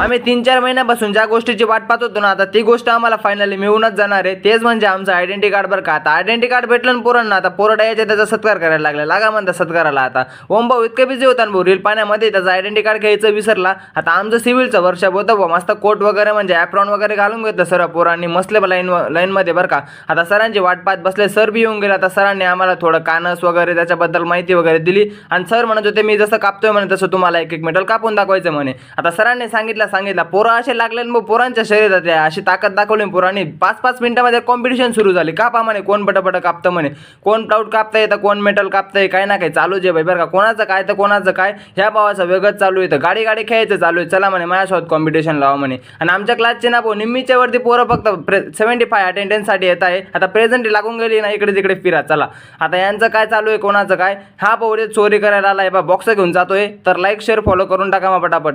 आम्ही तीन चार महिन्यापासून ज्या गोष्टीची वाट पाहत होतो ना आता ती गोष्ट आम्हाला फायनली मिळूनच जाणार आहे. तेच म्हणजे आमचं आयडेंटी कार्ड बरं का. आता आयडेंटी कार्ड भेटलं पोरांना आता पोरं यायचे त्याचा सत्कार करायला लागला. लागा म्हणता सत्काराला आता. ओम भाऊ इतकं बिझी होता ना भाऊ रील पाण्यामध्ये त्याचं आयडेंटी कार्ड घ्यायचं विसरला. आता आमचं सिव्हिलचं वर्षाप होतं भाऊ मस्त कोट वगैरे म्हणजे ॲप्रॉन वगैरे घालून घेतलं सर पोरांनी मसले लाईन लाईनमध्ये बरं का. आता सरांची वाट पाहत बसले सर बी येऊन गेले. आता सरांनी आम्हाला थोडं कानस वगैरे त्याच्याबद्दल माहिती वगैरे दिली. आणि सर म्हणत होते मी जसं कापतोय म्हणे तसं तुम्हाला एक एक मेडल कापून दाखवायचं म्हणे. आता सरांनी सांगितलं सांगितला पोरं असे लागले मग पोरांच्या शरीरात आहे. अशी ताकद दाखवली पोरांनी पाच पाच मिनिटामध्ये कॉम्पिटिशन सुरू झाली. कापा म्हणे कोण पटपट कापतं म्हणे? कोण प्राऊड कापता येतं कोण मेटल कापतंय? काय ना काय चालू जे भाई बरं का? कोणाचं काय तर कोणाचं काय. ह्या भावाचं वेगळंच चालू आहे. तर गाडी गाडी खेळायचं चालू आहे. चला म्हणे माझ्यासोबत कॉम्पिटिशन लावा म्हणे. आणि आमच्या क्लासचे ना भाऊ निम्मीच्या वरती पोरं फक्त सेव्हन्टी फाय अटेंडन्ससाठी येत आहे. आता प्रेझेंट लागून गेली ना इकडे तिकडे फिरा चला. आता यांचं काय चालू आहे कोणाचं काय? हा भाऊ चोरी करायला आलाय. बा बॉक्स घेऊन जातोय. तर लाईक शेअर फॉलो करून टाका मग पटापट.